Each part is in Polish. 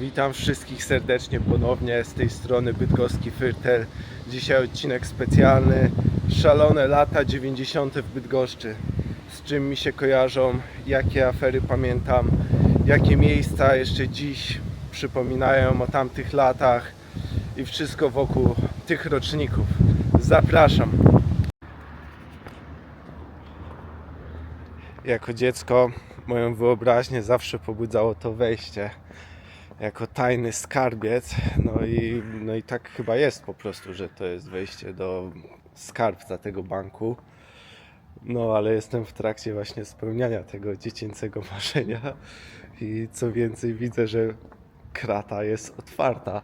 Witam wszystkich serdecznie ponownie z tej strony Bydgoski Fyrtel. Dzisiaj odcinek specjalny. Szalone lata 90. w Bydgoszczy. Z czym mi się kojarzą, jakie afery pamiętam, jakie miejsca jeszcze dziś przypominają o tamtych latach i wszystko wokół tych roczników. Zapraszam. Jako dziecko moją wyobraźnię zawsze pobudzało to wejście jako tajny skarbiec. No i, no i tak chyba jest po prostu, że to jest wejście do skarbca tego banku. No ale jestem w trakcie właśnie spełniania tego dziecięcego marzenia i co więcej widzę, że krata jest otwarta.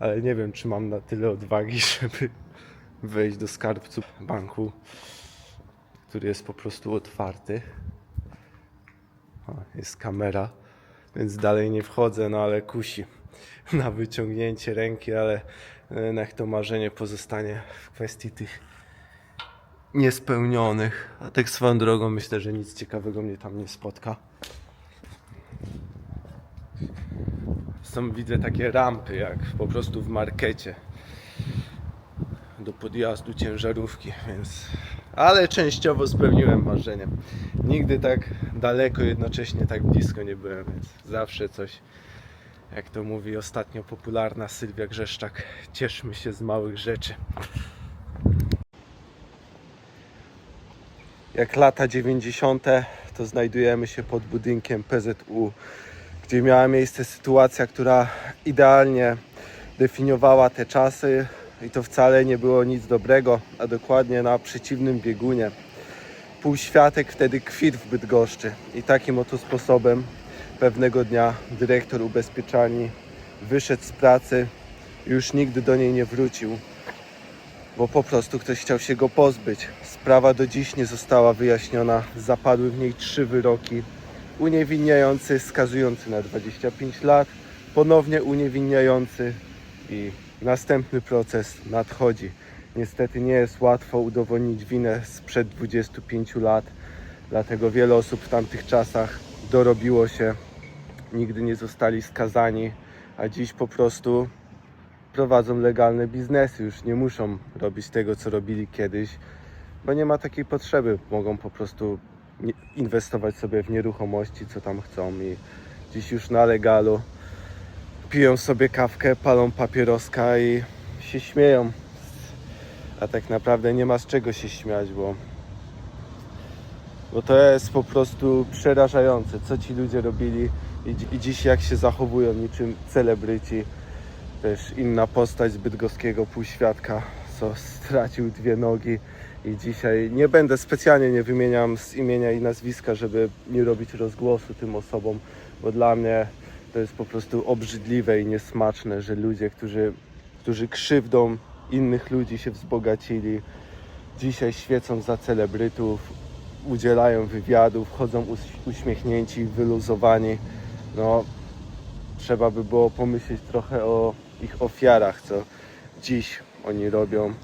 Ale nie wiem, czy mam na tyle odwagi, żeby wejść do skarbcu banku, który jest po prostu otwarty. O, jest kamera, więc dalej nie wchodzę, no ale kusi na wyciągnięcie ręki, ale e, niech to marzenie pozostanie w kwestii tych niespełnionych. A tak swoją drogą myślę, że nic ciekawego mnie tam nie spotka. Są widzę takie rampy, jak po prostu w markecie do podjazdu ciężarówki, więc. Ale częściowo spełniłem marzenie. Nigdy tak daleko, jednocześnie tak blisko nie byłem, więc zawsze coś, jak to mówi ostatnio popularna Sylwia Grzeszczak, cieszmy się z małych rzeczy. Jak lata 90., to znajdujemy się pod budynkiem PZU, gdzie miała miejsce sytuacja, która idealnie definiowała te czasy i to wcale nie było nic dobrego, a dokładnie na przeciwnym biegunie. Półświatek wtedy kwit w Bydgoszczy i takim oto sposobem pewnego dnia dyrektor ubezpieczalni wyszedł z pracy i już nigdy do niej nie wrócił, bo po prostu ktoś chciał się go pozbyć. Sprawa do dziś nie została wyjaśniona, zapadły w niej trzy wyroki. Uniewinniający skazujący na 25 lat, ponownie uniewinniający i następny proces nadchodzi. Niestety nie jest łatwo udowodnić winę sprzed 25 lat, dlatego wiele osób w tamtych czasach dorobiło się, nigdy nie zostali skazani, a dziś po prostu prowadzą legalne biznesy, już nie muszą robić tego, co robili kiedyś, bo nie ma takiej potrzeby. Mogą po prostu inwestować sobie w nieruchomości, co tam chcą i dziś już na legalu piją sobie kawkę, palą papieroska i się śmieją. A tak naprawdę nie ma z czego się śmiać, bo, bo to jest po prostu przerażające, co ci ludzie robili i, i dziś jak się zachowują niczym celebryci. Też inna postać bydgoskiego półświadka, co stracił dwie nogi i dzisiaj nie będę specjalnie nie wymieniam z imienia i nazwiska, żeby nie robić rozgłosu tym osobom, bo dla mnie to jest po prostu obrzydliwe i niesmaczne, że ludzie, którzy, którzy krzywdą innych ludzi się wzbogacili, dzisiaj świecą za celebrytów, udzielają wywiadów, chodzą uś- uśmiechnięci, wyluzowani. No, trzeba by było pomyśleć trochę o ich ofiarach, co dziś oni robią.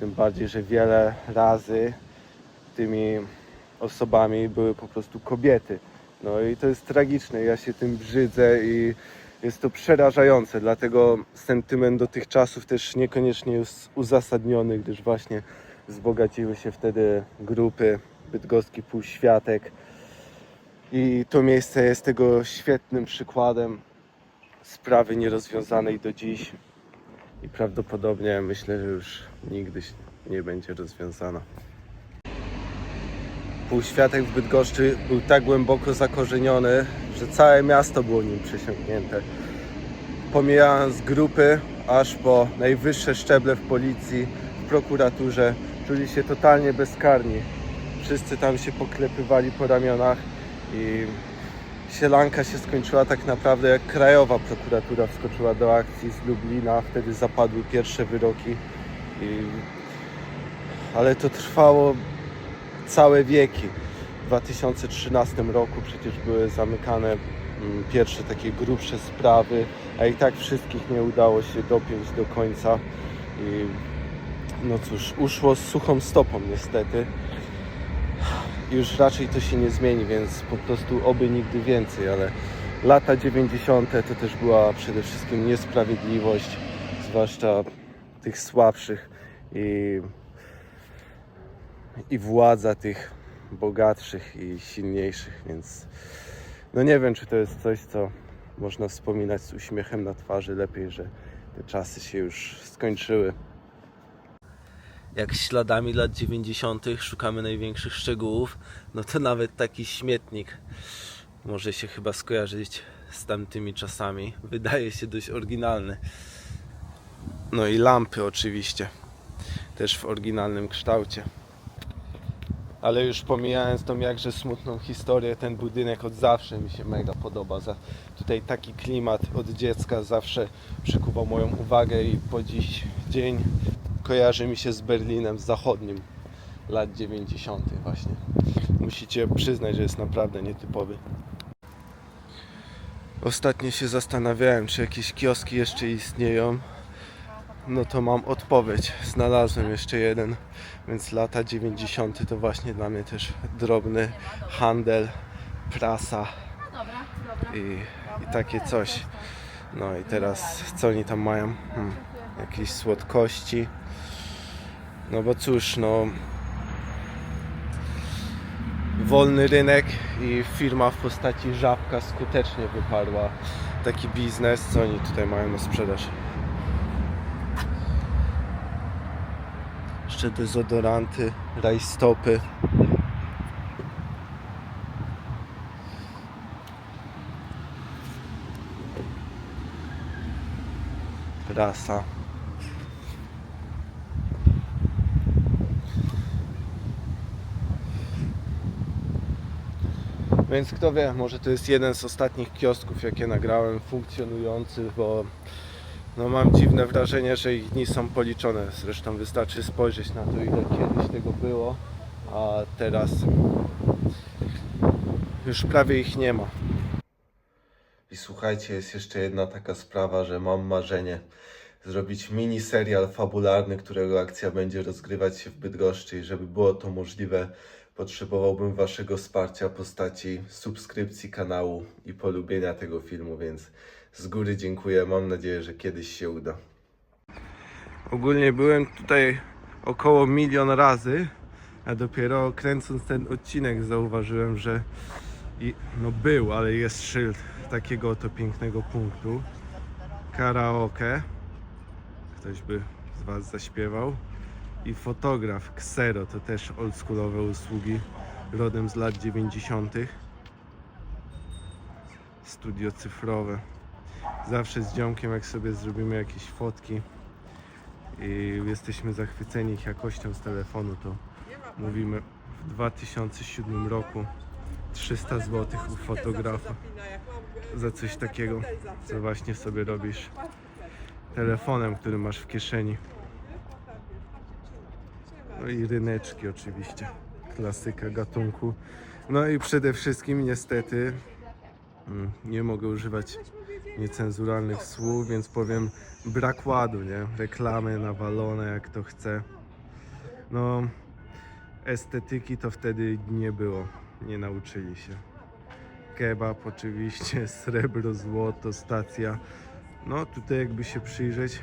Tym bardziej, że wiele razy tymi osobami były po prostu kobiety. No i to jest tragiczne, ja się tym brzydzę i jest to przerażające, dlatego sentyment do tych czasów też niekoniecznie jest uzasadniony, gdyż właśnie wzbogaciły się wtedy grupy Bydgoski Półświatek i to miejsce jest tego świetnym przykładem sprawy nierozwiązanej do dziś i prawdopodobnie myślę, że już nigdy nie będzie rozwiązana. Półświatek w Bydgoszczy był tak głęboko zakorzeniony, że całe miasto było nim przesiąknięte. Pomijając grupy, aż po najwyższe szczeble w policji, w prokuraturze, czuli się totalnie bezkarni. Wszyscy tam się poklepywali po ramionach i sielanka się skończyła tak naprawdę jak krajowa prokuratura wskoczyła do akcji z Lublina. Wtedy zapadły pierwsze wyroki. I... Ale to trwało całe wieki. W 2013 roku przecież były zamykane mm, pierwsze takie grubsze sprawy, a i tak wszystkich nie udało się dopiąć do końca. I no cóż, uszło z suchą stopą niestety. Już raczej to się nie zmieni, więc po prostu oby nigdy więcej, ale lata 90. to też była przede wszystkim niesprawiedliwość, zwłaszcza tych słabszych i, i władza tych bogatszych i silniejszych, więc no nie wiem, czy to jest coś, co można wspominać z uśmiechem na twarzy. Lepiej, że te czasy się już skończyły. Jak śladami lat 90. szukamy największych szczegółów, no to nawet taki śmietnik może się chyba skojarzyć z tamtymi czasami. Wydaje się dość oryginalny. No i lampy oczywiście, też w oryginalnym kształcie. Ale już pomijając tą jakże smutną historię, ten budynek od zawsze mi się mega podoba. Za, tutaj taki klimat od dziecka zawsze przykuwał moją uwagę i po dziś dzień kojarzy mi się z Berlinem zachodnim lat 90. właśnie. Musicie przyznać, że jest naprawdę nietypowy. Ostatnio się zastanawiałem, czy jakieś kioski jeszcze istnieją. No to mam odpowiedź. Znalazłem jeszcze jeden, więc lata 90. to właśnie dla mnie też drobny handel, prasa i, i takie coś. No i teraz co oni tam mają? Hmm, jakieś słodkości. No bo cóż, no wolny rynek i firma w postaci Żabka skutecznie wyparła taki biznes, co oni tutaj mają na sprzedaż. Jeszcze dezodoranty, rajstopy. Prasa. Więc kto wie, może to jest jeden z ostatnich kiosków, jakie nagrałem, funkcjonujący, bo no mam dziwne wrażenie, że ich dni są policzone. Zresztą wystarczy spojrzeć na to, ile kiedyś tego było, a teraz już prawie ich nie ma. I słuchajcie, jest jeszcze jedna taka sprawa, że mam marzenie zrobić mini serial fabularny, którego akcja będzie rozgrywać się w Bydgoszczy i żeby było to możliwe, potrzebowałbym waszego wsparcia w postaci subskrypcji kanału i polubienia tego filmu, więc z góry dziękuję. Mam nadzieję, że kiedyś się uda. Ogólnie byłem tutaj około milion razy, a dopiero kręcąc ten odcinek zauważyłem, że i, no był, ale jest szyld takiego oto pięknego punktu. Karaoke. Ktoś by z Was zaśpiewał. I fotograf Xero, to też oldschoolowe usługi, rodem z lat 90. Studio cyfrowe. Zawsze z ziomkiem, jak sobie zrobimy jakieś fotki i jesteśmy zachwyceni ich jakością z telefonu, to mówimy w 2007 roku 300 zł u fotografa za coś takiego, co właśnie sobie robisz telefonem, który masz w kieszeni. No i ryneczki oczywiście, klasyka gatunku. No i przede wszystkim niestety mm, nie mogę używać niecenzuralnych słów, więc powiem brak ładu, nie? Reklamy nawalone jak to chce. No estetyki to wtedy nie było, nie nauczyli się. Kebab oczywiście, srebro, złoto, stacja. No tutaj jakby się przyjrzeć,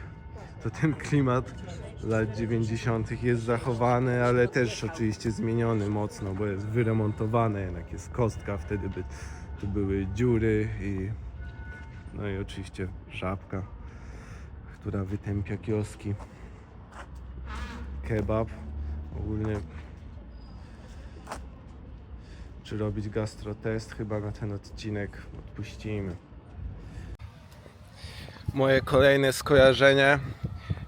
to ten klimat lat 90. jest zachowany, ale też oczywiście zmieniony mocno, bo jest wyremontowane, jednak jest kostka, wtedy by tu były dziury i no i oczywiście żabka, która wytępia kioski. Kebab ogólnie czy robić gastrotest chyba na ten odcinek odpuścimy. Moje kolejne skojarzenie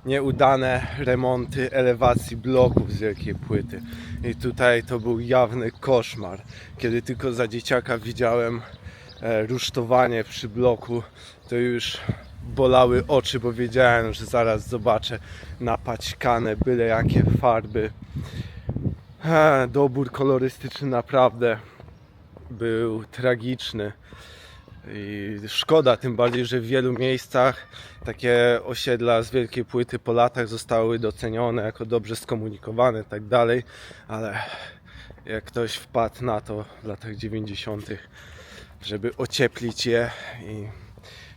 nieudane remonty elewacji bloków z wielkiej płyty. I tutaj to był jawny koszmar. Kiedy tylko za dzieciaka widziałem rusztowanie przy bloku, to już bolały oczy, bo wiedziałem, że zaraz zobaczę napaćkane byle jakie farby. E, dobór kolorystyczny naprawdę był tragiczny. I szkoda, tym bardziej, że w wielu miejscach takie osiedla z wielkiej płyty po latach zostały docenione jako dobrze skomunikowane i tak dalej, ale jak ktoś wpadł na to w latach 90., żeby ocieplić je i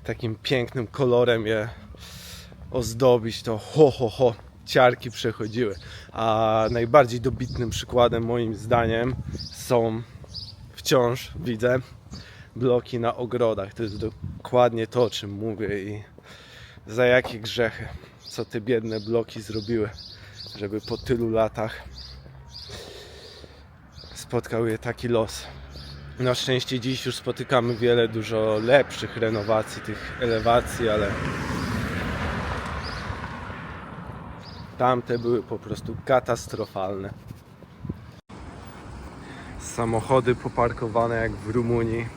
takim pięknym kolorem je ozdobić, to ho, ho, ho, ciarki przechodziły. A najbardziej dobitnym przykładem moim zdaniem są wciąż, widzę, bloki na ogrodach. To jest dokładnie to, o czym mówię i za jakie grzechy, co te biedne bloki zrobiły, żeby po tylu latach spotkał je taki los. Na szczęście dziś już spotykamy wiele dużo lepszych renowacji tych elewacji, ale tamte były po prostu katastrofalne. Samochody poparkowane jak w Rumunii,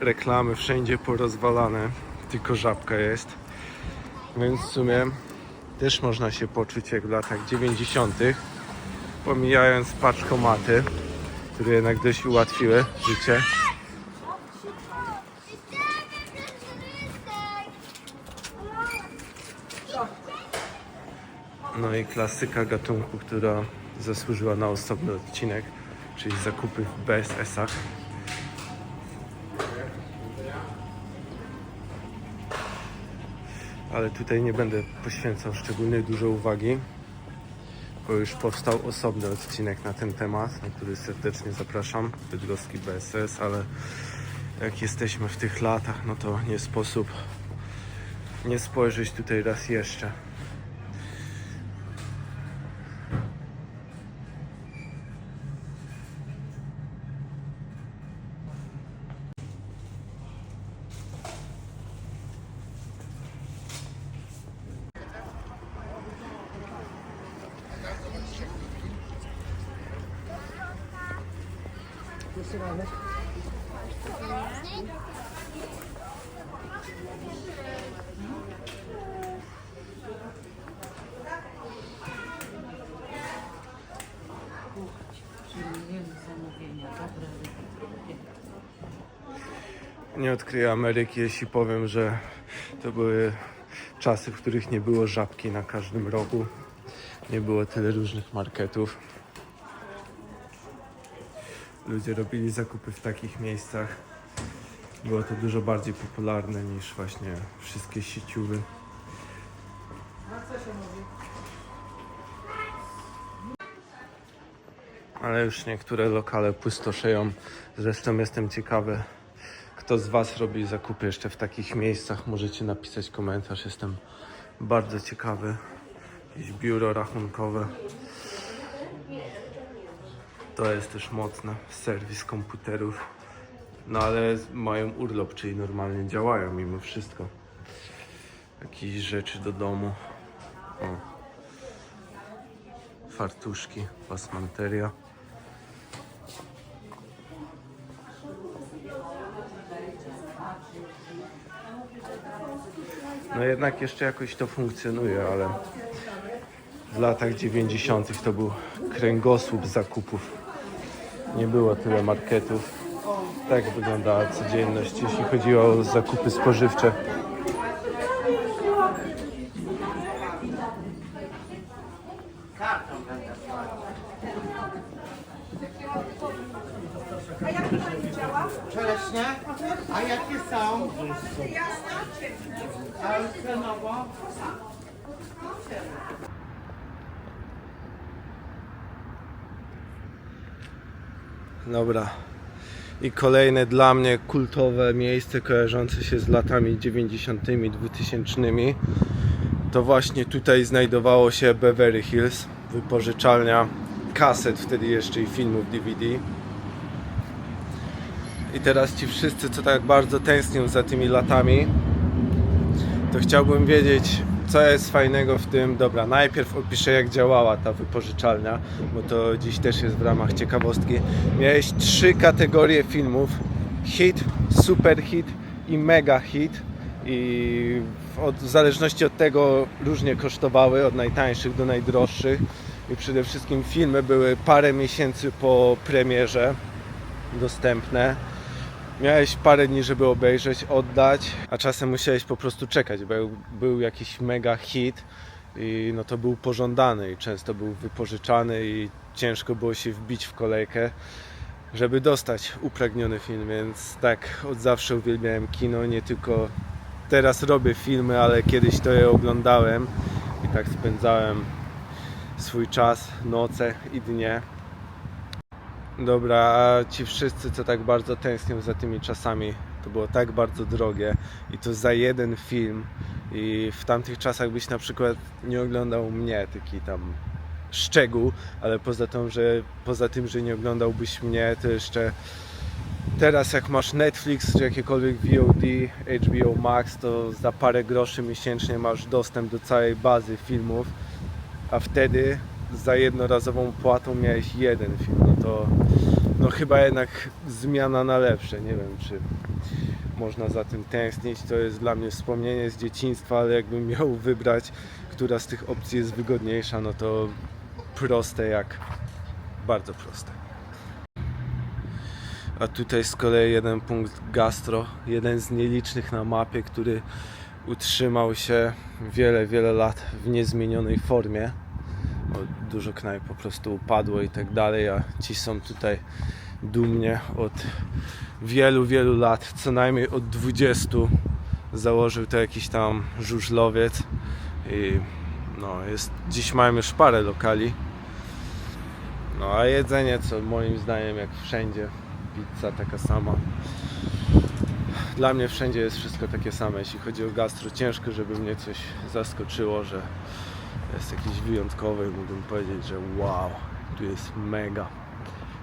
reklamy wszędzie porozwalane, tylko żabka jest. Więc w sumie też można się poczuć jak w latach 90., pomijając paczkomaty, które jednak dość ułatwiły życie. No i klasyka gatunku, która zasłużyła na osobny odcinek, czyli zakupy w BSS-ach. Ale tutaj nie będę poświęcał szczególnie dużo uwagi, bo już powstał osobny odcinek na ten temat, na który serdecznie zapraszam, Bydgoski BSS, ale jak jesteśmy w tych latach, no to nie sposób nie spojrzeć tutaj raz jeszcze. Nie odkryję Ameryki, jeśli powiem, że to były czasy, w których nie było żabki na każdym rogu. Nie było tyle różnych marketów. Ludzie robili zakupy w takich miejscach. Było to dużo bardziej popularne niż właśnie wszystkie sieciówy. Ale już niektóre lokale pustoszeją. Zresztą jestem ciekawy, kto z Was robi zakupy jeszcze w takich miejscach. Możecie napisać komentarz. Jestem bardzo ciekawy. Jakieś biuro rachunkowe. To jest też mocne. Serwis komputerów. No ale mają urlop, czyli normalnie działają mimo wszystko. Jakieś rzeczy do domu. O. Fartuszki, pasmanteria. No jednak jeszcze jakoś to funkcjonuje, ale w latach 90. to był kręgosłup zakupów. Nie było tyle marketów. Tak wyglądała codzienność, jeśli chodzi o zakupy spożywcze. Czereśnie? A jakie są? A cenowo? Dobra. I kolejne dla mnie kultowe miejsce kojarzące się z latami 90., 2000. To właśnie tutaj znajdowało się Beverly Hills, wypożyczalnia kaset, wtedy jeszcze i filmów DVD. I teraz ci wszyscy, co tak bardzo tęsknią za tymi latami, to chciałbym wiedzieć, co jest fajnego w tym. Dobra, najpierw opiszę, jak działała ta wypożyczalnia, bo to dziś też jest w ramach ciekawostki. Miałeś trzy kategorie filmów: hit, super hit i mega hit. I od, w zależności od tego różnie kosztowały, od najtańszych do najdroższych. I przede wszystkim filmy były parę miesięcy po premierze dostępne. Miałeś parę dni, żeby obejrzeć, oddać, a czasem musiałeś po prostu czekać, bo był, jakiś mega hit i no to był pożądany i często był wypożyczany i ciężko było się wbić w kolejkę. żeby dostać upragniony film, więc tak od zawsze uwielbiałem kino, nie tylko teraz robię filmy, ale kiedyś to je oglądałem i tak spędzałem swój czas, noce i dnie. Dobra, a ci wszyscy, co tak bardzo tęsknią za tymi czasami, to było tak bardzo drogie i to za jeden film. I w tamtych czasach byś na przykład nie oglądał mnie, taki tam szczegół, ale poza tym, że, poza tym, że nie oglądałbyś mnie, to jeszcze teraz jak masz Netflix czy jakiekolwiek VOD, HBO Max, to za parę groszy miesięcznie masz dostęp do całej bazy filmów, a wtedy za jednorazową płatą miałeś jeden film, no to no chyba jednak zmiana na lepsze, nie wiem czy można za tym tęsknić, to jest dla mnie wspomnienie z dzieciństwa, ale jakbym miał wybrać, która z tych opcji jest wygodniejsza, no to proste jak bardzo proste. A tutaj z kolei jeden punkt gastro, jeden z nielicznych na mapie, który utrzymał się wiele, wiele lat w niezmienionej formie. O, dużo knajp po prostu upadło i tak dalej, a ci są tutaj dumnie od wielu, wielu lat, co najmniej od 20 założył to jakiś tam żużlowiec i no jest, dziś mają już parę lokali. No a jedzenie co moim zdaniem jak wszędzie, pizza taka sama. Dla mnie wszędzie jest wszystko takie same, jeśli chodzi o gastro. Ciężko, żeby mnie coś zaskoczyło, że jest jakiś wyjątkowy mógłbym powiedzieć, że wow, tu jest mega.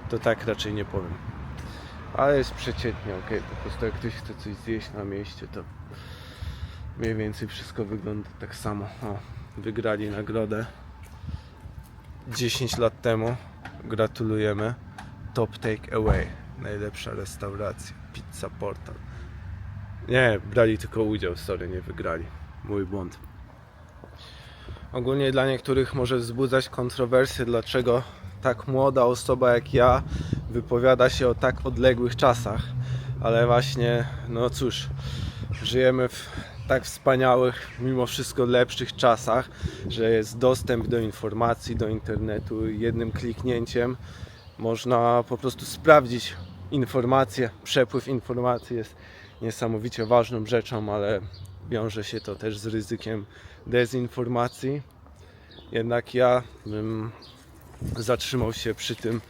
To tak raczej nie powiem. Ale jest przeciętnie, ok. Po prostu jak ktoś chce coś zjeść na mieście, to mniej więcej wszystko wygląda tak samo. O, wygrali nagrodę 10 lat temu. Gratulujemy. Top Take Away. Najlepsza restauracja. Pizza Portal. Nie, brali tylko udział, sorry, nie wygrali. Mój błąd. Ogólnie dla niektórych może wzbudzać kontrowersje, dlaczego tak młoda osoba jak ja wypowiada się o tak odległych czasach. Ale właśnie, no cóż, żyjemy w tak wspaniałych, mimo wszystko lepszych czasach, że jest dostęp do informacji, do internetu. Jednym kliknięciem można po prostu sprawdzić informacje. Przepływ informacji jest niesamowicie ważną rzeczą, ale wiąże się to też z ryzykiem dezinformacji. Jednak ja bym zatrzymał się przy tym,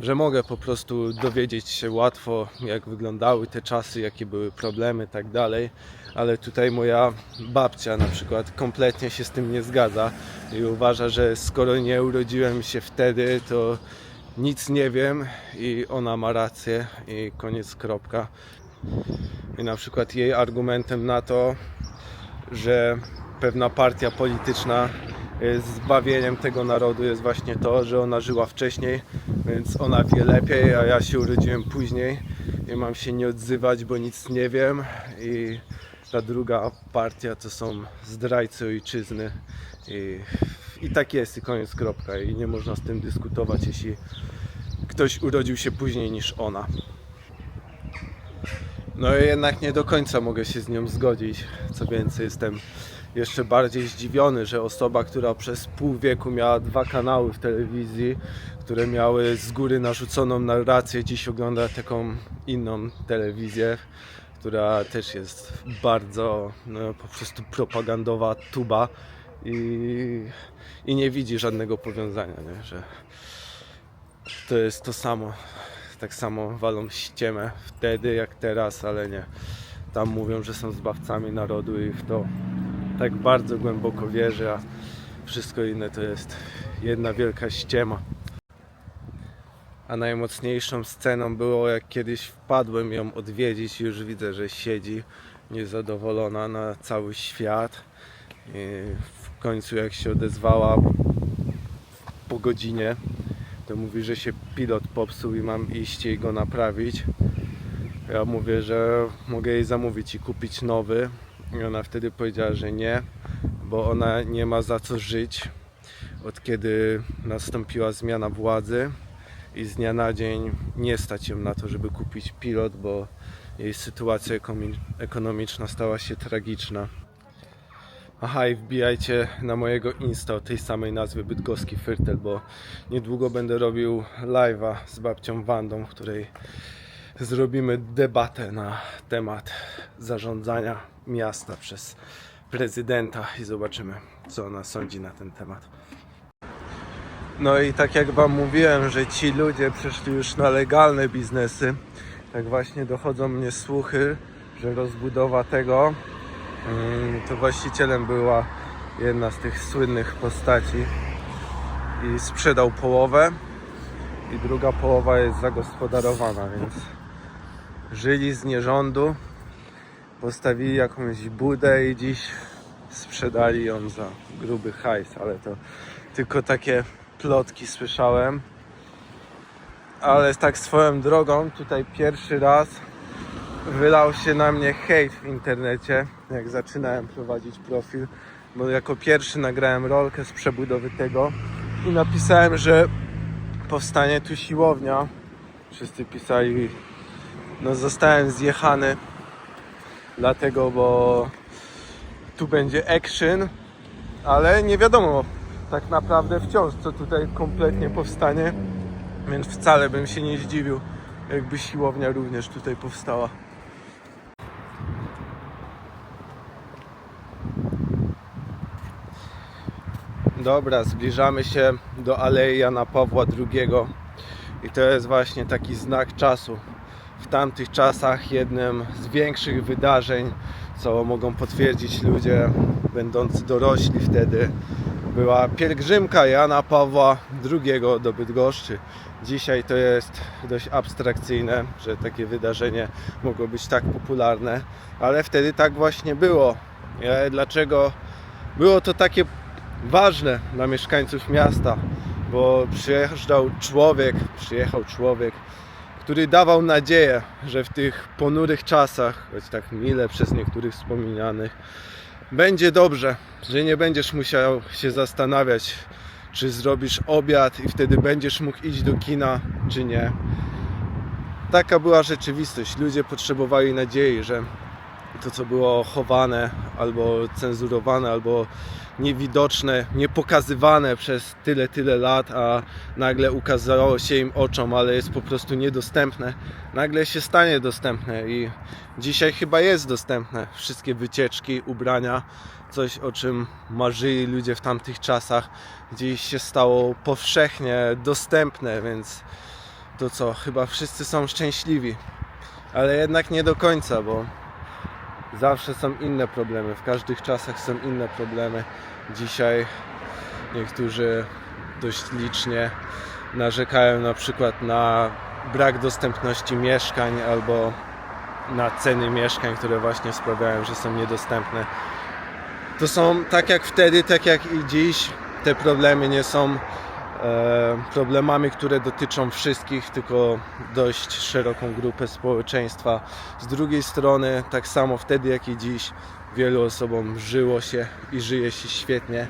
że mogę po prostu dowiedzieć się łatwo, jak wyglądały te czasy, jakie były problemy, tak dalej. Ale tutaj moja babcia na przykład kompletnie się z tym nie zgadza i uważa, że skoro nie urodziłem się wtedy, to nic nie wiem i ona ma rację i koniec kropka. I na przykład jej argumentem na to, że pewna partia polityczna jest zbawieniem tego narodu jest właśnie to, że ona żyła wcześniej, więc ona wie lepiej, a ja się urodziłem później i mam się nie odzywać, bo nic nie wiem. I ta druga partia to są zdrajcy ojczyzny. I, i tak jest i koniec kropka. I nie można z tym dyskutować, jeśli ktoś urodził się później niż ona. No i jednak nie do końca mogę się z nią zgodzić. Co więcej, jestem jeszcze bardziej zdziwiony, że osoba, która przez pół wieku miała dwa kanały w telewizji, które miały z góry narzuconą narrację, dziś ogląda taką inną telewizję, która też jest bardzo no, po prostu propagandowa tuba i, i nie widzi żadnego powiązania, nie? że to jest to samo. Tak samo walą ściemę wtedy jak teraz, ale nie. Tam mówią, że są zbawcami narodu i w to tak bardzo głęboko wierzę, a wszystko inne to jest jedna wielka ściema. A najmocniejszą sceną było, jak kiedyś wpadłem ją odwiedzić już widzę, że siedzi niezadowolona na cały świat. I w końcu jak się odezwała po godzinie, to mówi, że się pilot popsuł i mam iść i go naprawić. Ja mówię, że mogę jej zamówić i kupić nowy. I ona wtedy powiedziała, że nie, bo ona nie ma za co żyć od kiedy nastąpiła zmiana władzy i z dnia na dzień nie stać ją na to, żeby kupić pilot, bo jej sytuacja ekonomiczna stała się tragiczna. Aha, i wbijajcie na mojego Insta o tej samej nazwy Bydgoski Fyrtel, bo niedługo będę robił live'a z babcią Wandą, w której zrobimy debatę na temat zarządzania miasta przez prezydenta i zobaczymy, co ona sądzi na ten temat. No i tak jak Wam mówiłem, że ci ludzie przeszli już na legalne biznesy, tak właśnie dochodzą mnie słuchy, że rozbudowa tego to właścicielem była jedna z tych słynnych postaci i sprzedał połowę i druga połowa jest zagospodarowana, więc żyli z nierządu, postawili jakąś budę i dziś sprzedali ją za gruby hajs, ale to tylko takie plotki słyszałem. Ale tak swoją drogą, tutaj pierwszy raz wylał się na mnie hejt w internecie, jak zaczynałem prowadzić profil, bo jako pierwszy nagrałem rolkę z przebudowy tego i napisałem, że powstanie tu siłownia. Wszyscy pisali, no zostałem zjechany, dlatego, bo tu będzie action, ale nie wiadomo tak naprawdę wciąż, co tutaj kompletnie powstanie, więc wcale bym się nie zdziwił, jakby siłownia również tutaj powstała. Dobra, zbliżamy się do Alei Jana Pawła II i to jest właśnie taki znak czasu. W tamtych czasach jednym z większych wydarzeń, co mogą potwierdzić ludzie będący dorośli wtedy, była pielgrzymka Jana Pawła II do Bydgoszczy. Dzisiaj to jest dość abstrakcyjne, że takie wydarzenie mogło być tak popularne, ale wtedy tak właśnie było. E, Dlaczego było to takie ważne dla mieszkańców miasta? Bo przyjeżdżał człowiek, przyjechał człowiek, który dawał nadzieję, że w tych ponurych czasach, choć tak mile przez niektórych wspominanych, będzie dobrze, że nie będziesz musiał się zastanawiać, czy zrobisz obiad i wtedy będziesz mógł iść do kina, czy nie. Taka była rzeczywistość. Ludzie potrzebowali nadziei, że to, co było chowane, albo cenzurowane, albo niewidoczne, niepokazywane przez tyle, tyle lat, a nagle ukazało się im oczom, ale jest po prostu niedostępne, nagle się stanie dostępne i dzisiaj chyba jest dostępne. Wszystkie wycieczki, ubrania, coś o czym marzyli ludzie w tamtych czasach, dziś się stało powszechnie dostępne, więc to co, chyba wszyscy są szczęśliwi, ale jednak nie do końca, bo zawsze są inne problemy, w każdych czasach są inne problemy. Dzisiaj niektórzy dość licznie narzekają na przykład na brak dostępności mieszkań albo na ceny mieszkań, które właśnie sprawiają, że są niedostępne. To są tak jak wtedy, tak jak i dziś. Te problemy nie są problemami, które dotyczą wszystkich, tylko dość szeroką grupę społeczeństwa. Z drugiej strony, tak samo wtedy jak i dziś, wielu osobom żyło się i żyje się świetnie,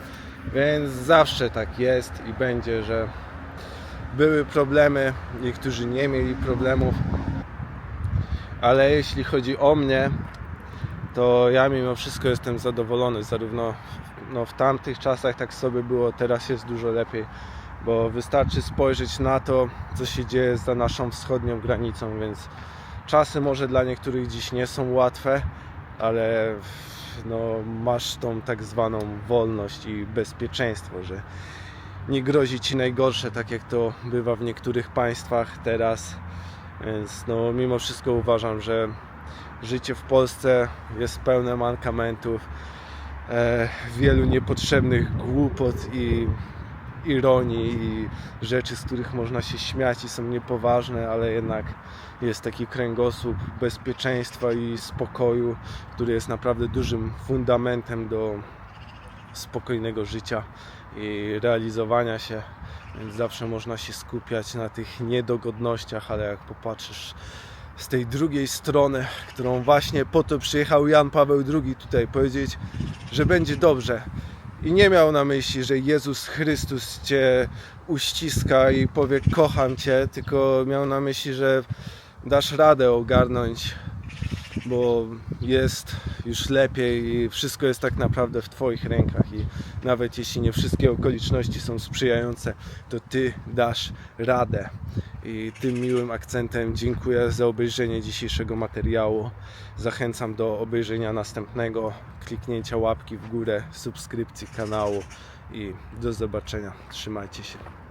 więc zawsze tak jest i będzie, że były problemy, niektórzy nie mieli problemów, ale jeśli chodzi o mnie, to ja mimo wszystko jestem zadowolony, zarówno no, w tamtych czasach tak sobie było, teraz jest dużo lepiej, bo wystarczy spojrzeć na to, co się dzieje za naszą wschodnią granicą, więc czasy może dla niektórych dziś nie są łatwe, ale no, masz tą tak zwaną wolność i bezpieczeństwo, że nie grozi ci najgorsze, tak jak to bywa w niektórych państwach teraz. Więc no, mimo wszystko uważam, że życie w Polsce jest pełne mankamentów, e, wielu niepotrzebnych głupot i ironii i rzeczy, z których można się śmiać i są niepoważne, ale jednak jest taki kręgosłup bezpieczeństwa i spokoju, który jest naprawdę dużym fundamentem do spokojnego życia i realizowania się, więc zawsze można się skupiać na tych niedogodnościach, ale jak popatrzysz z tej drugiej strony, którą właśnie po to przyjechał Jan Paweł II tutaj powiedzieć, że będzie dobrze. I nie miał na myśli, że Jezus Chrystus Cię uściska i powie kocham Cię, tylko miał na myśli, że dasz radę ogarnąć bo jest już lepiej i wszystko jest tak naprawdę w Twoich rękach i nawet jeśli nie wszystkie okoliczności są sprzyjające, to Ty dasz radę. I tym miłym akcentem dziękuję za obejrzenie dzisiejszego materiału. Zachęcam do obejrzenia następnego, kliknięcia łapki w górę, subskrypcji kanału i do zobaczenia. Trzymajcie się.